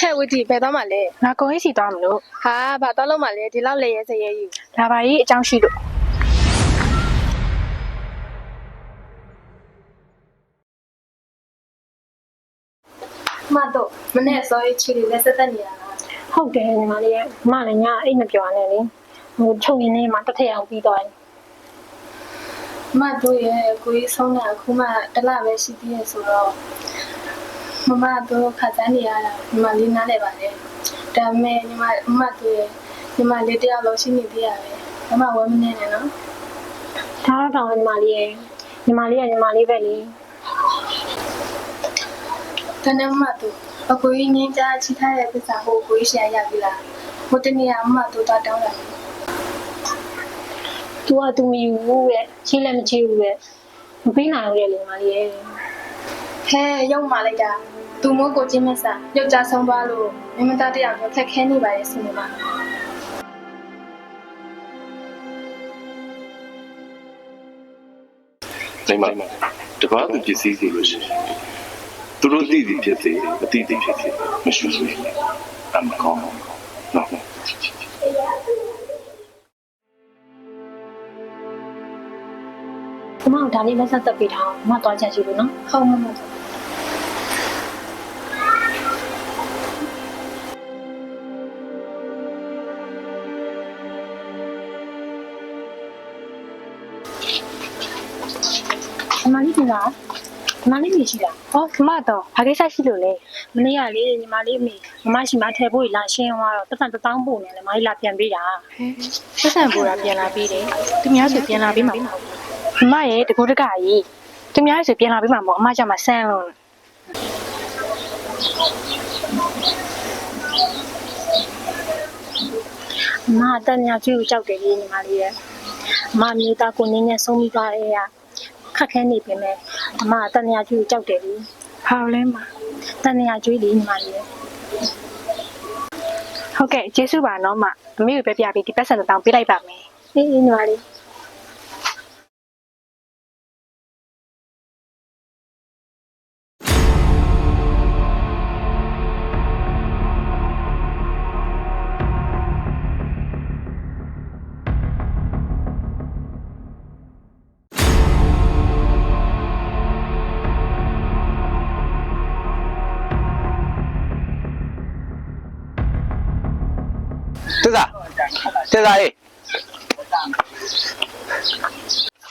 ဟဲ့ဝတီဘယ်တော့မှလဲငါကုံရေးစီသွားမလို့ဟာဘာတော့လုံးမှလဲဒီလောက်လေရဲစရဲယူလာပါရေးအကြောင်းရှိလို့မတော့မနဲ့စောရေးချီလေးလက်ဆက်သက်နေရတာဟုတ်တယ်ညီမလေးရဲ့မလည်းညာအိတ်မပြောနဲ့လေဟိုချုပ်ရင်းလေးမှာတစ်ထည့်အောင်ပြီးသွားတယ်မတို့ရဲ့ကိုကြီးဆုံးတာအခုမှတစ်လပဲရှိသေးရဲ့ဆိုတော့ မမတို့ခတ်တန်းနေရတာညီမလေးနားလဲပါလေဒါပေမဲ့ညီမမတို့ရဲ့ညီမလေးတယောက်လုံးရှိနေသေးရပဲမမဝဲမနေနဲ့နော်ဒါတော့တောင်းညီမလေးရဲ့ညီမလေးကညီမလေးပဲလေတနေ့မတို့အကိုကြီးငင်းကြချိထားတဲ့ပစ္စဟိုကိုကြီးရှာရပြီလားဟိုတနေ့ကမမတို့တော့တောင်းတယ်သူကသူမယူဘူးရဲ့ချိလည်းမချိဘူးရဲ့မပြီးနိုင်ဘူးလေညီမလေးရဲ့ဟဲရောက်မှလိုက်တာ သူမိုးကိုချင်းမဆာယောက်ျားဆုံးသွားလို့မင်းမသားတယောက်တော့ခက်ခဲနေပါရဲ့ဆင်နေပါနိုင်မှာတပားသူပစ္စည်းစီလို့ရှိရင်သူတို့သိသည်ဖြစ်စေအသိသိဖြစ်စေမရှိဘူးအမကောင်းနော်ကျမတို့ဒါလေးလက်ဆက်သက်ပေးထားအောင်မသွားချက်ရှိလို့နော်ဟုတ်မမတို့ ညီမလေးကလားညီမလေးမရှိလားဟောကျမတော့ဘာကိစ္စရှိလို့လဲမနေ့ကလေညီမလေးအမေမမရှိမထဲဖို့လာရှင်းသွားတော့ပတ်စံတစ်တောင်းပို့နေလေမလေးလာပြန်ပေးတာဆက်ဆံပူတာပြန်လာပြီးတယ်သူများဆိုပြန်လာပြီးမှာမဟုတ်ဘူးအမရဲ့တကူတကကြီးသူများဆိုပြန်လာပြီးမှမဟုတ်အမကြောင့်မဆန်းလို့အမအတန်ညာကြီးကိုကြောက်တယ်ကြီးညီမလေးရဲ့အမမျိုးသားကိုနင်းနဲ့ဆုံးမိသွားတဲ့ရ ခက်ခဲနေပြီမဲ့အမအတန်ညာကြီးကိုကြောက်တယ်ကြီးဘာလို့လဲမတန်ညာကြီးလေးညီမလေးရဲ့ဟုတ်ကဲ့ကျေးဇူးပါနော်မအမေကိုပဲပြပြီးဒီပတ်စံတစ်တောင်းပေးလိုက်ပါမယ်အေးအေးညီမလေး စ္ဆာတစ္ဆာရေး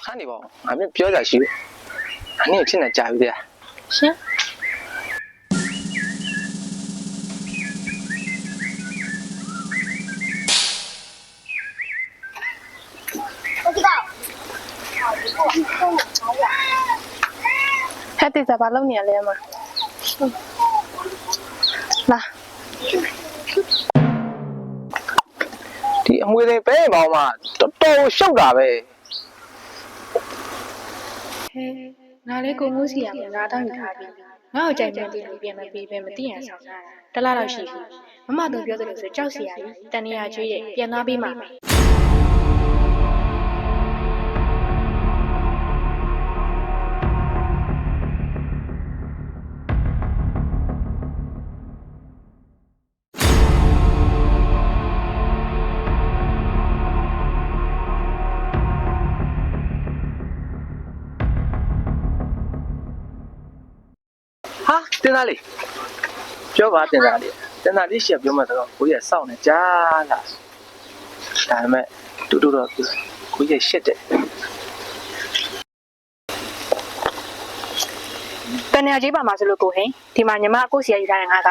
ခါနေပါဦးငါမင်းပြောကြရှိဘူးအနည်းဖြ ဒီအမွေတွေပဲပေါင်းမှတော်တော်ရှုပ်တာပဲဟဲငါလေးကိုမိုးစီရမှာငါတောင်းယူထားပြီးငါ့ကိုကြိုက်တဲ့ဒီလိုပြန်မပေးပဲမသိရန်ဆောင်တာတလားတော့ရှိပြီမမတို့ပြောသလိုဆိုကြောက်စီရည်တန်နေရကျွေးရဲ့ပြန်သွားပြီးမှ တင်သားလေးပြောပါတင်သားလေးတင်သားလေးရှက်ပြောမှတော့ကိုကြီးကစောင့်နေကြားလားဒါပေမဲ့တူတူတော့ပြောကိုကြီးရှက်တယ်တန်နေရကျွေးပါမှာဆိုလို့ကိုဟင်ဒီမှာညီမအကိုစီရယူထားတဲ့ငါက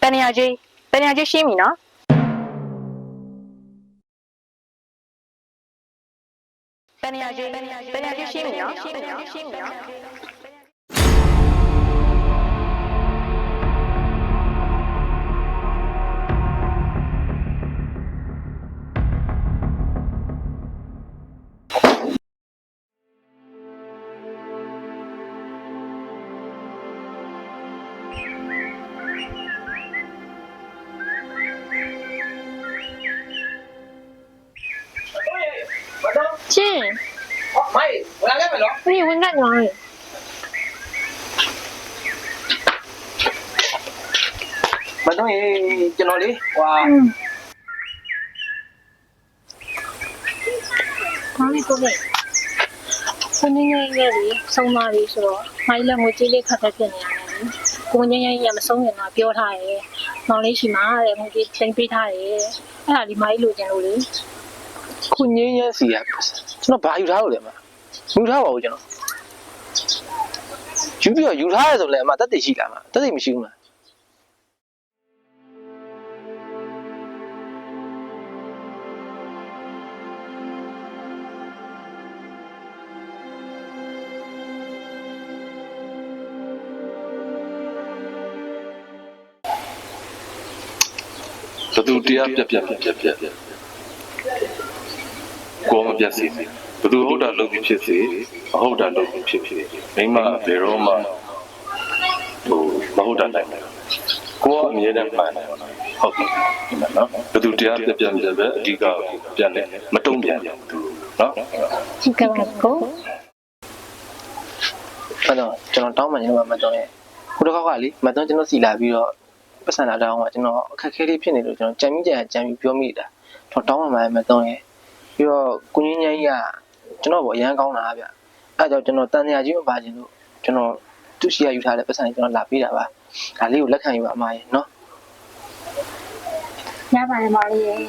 တန်နေရကျွေးတန်နေရကျွေးရှင်းပြီနော်တန်နေရကျွေးတန်နေရကျွေးရှင်းပြီနော်ရှင်းပြီနော် ရှင်းပြီနော်ရှင်မိုင်းဝင်လာခဲ့မယ်နော်ဘယ်ဝင်ကညောင်းလဲမတော့ရေကျွန်တော်လေဟွာဘာလဲကိုလေးကိုငင်းငင်းရဲ့လေဆုံးသွားပြီဆိုတော့မိုင်းလည်းငိုကြေးလေးခက်ခက်ဖြစ်နေရတယ်လေ ကိုငင်းငင်းရဲ့မဆုံးရင်တော့ပြောထားရဲမောင်လေးရှိမှာတဲ့ငိုကြေးချိန်ပေးထားတယ်အဲ့ဒါဒီမိုင်းလိုချင်လို့လေခုငင်းရဲစီရကျွန်တော်ဘာယူထားလို့လဲမယူထားပါဘူးကျွန်တော်ယူပြီးတော့ယူထားရဆိုလဲအမတက်တည်ရှိလားမတက်တည်မရှိဘူးလား ဘသူတရားပြက်ပြက်ပြက်ပြက်ပြက်ကိုမပြက်စီဘသူဟုတ်တာလုပ်ပြီးဖြစ်စေမဟုတ်တာလုပ်ပြီးဖြစ်ဖြစ်မိမဘယ်တော့မှဟိုမဟုတ်တာနိုင်တယ်ကိုကအမြဲတမ်းမှန်တယ်ဟုတ်ပြီဒီမှာနော်ဘသူတရားပြက်ပြက်ပြက်ပဲအဓိကပြန်တယ်မတုံ့ပြန်ဘူးသူနော်ဒီကဘာကိုအဲ့တော့ကျွန်တော်တောင်းမှကျွန်တော်မတော့ရဲခုတစ်ခါကလေမတော့ကျွန်တော်စီလာပြီးတော့ ပတ်စံလာတောင်းမှကျွန်တော်အခက်ခဲလေးဖြစ်နေလို့ကျွန်တော်ကြံမိကြံကြံပြီးပြောမိတာတော့တောင်းမှမတော့ရဲပြီးတော့ကိုငင်းငင်းကြီးကကျွန်တော်ဘောအရန်ကောင်းတာဗျအဲ့ကြောင့်ကျွန်တော်တန်ရာကြီးမပါခြင်းလို့ကျွန်တော်သူရှိရယူထားတဲ့ပတ်စံကျွန်တော်လာပေးတာပါဒါလေးကိုလက်ခံယူပါအမရေနော်ရပါတယ်မောင်လေးရဲ့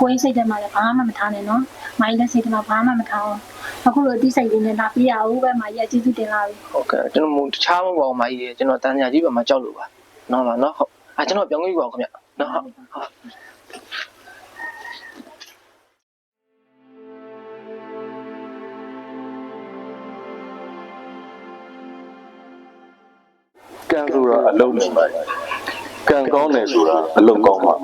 ကိုင်းစိတ်ထဲမှာလည်းဘာမှမထားနဲ့နော်မိုင်းလည်းစိတ်ထဲမှာဘာမှမထားအောင်အခုလိုအတိစိတ်လေးနဲ့လာပြရအောင်ပဲမိုင်းရဲ့ကျေးဇူးတင်လာပြီဟုတ်ကဲ့ကျွန်တော်မတခြားမပေါ့အမကြီးရေကျွန်တော်တန်ရာကြီးပဲမကြောက်လို့ပါနော်ပါနော်ဟုတ် အဲ့ကျွန်တော်ပြောင်းကြည့်ပါဦးခင်ဗျနော်ဟုတ်ဟုတ်ကံဆိုတာအလုံးနေပါကံကောင်းတယ်ဆိုတာအလုံးကောင်းပါ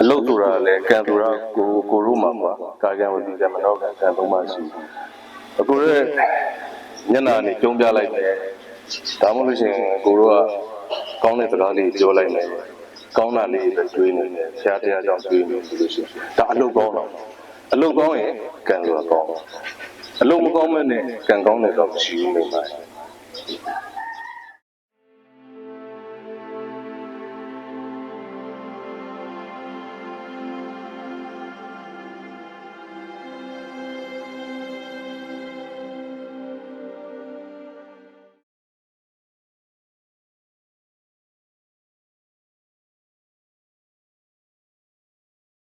အလုံးဆိုတာလည်းကံဆိုတာကိုကိုရိုးမှာပါကာကံဝတိကံမနောကံကံသုံးပါရှိအခုရဲ့ညနာနေကျုံးပြလိုက်တယ်ဒါမှမဟုတ်ရှင်ကိုရိုးက ကောင်းတဲ့စကားလေးပြောလိုက်မယ်ကောင်းတာလေးပဲတွေးနေတယ်ဆရာတရားကြောင့်တွေးနေဆိုလို့ရှိရင်ဒါအလုံးကောင်းတော့အလုံးကောင်းရင်ကံဆိုတာကောင်းအလုံးမကောင်းမဲ့နဲ့ကံကောင်းတယ်တော့မရှိဘူးလို့ပါ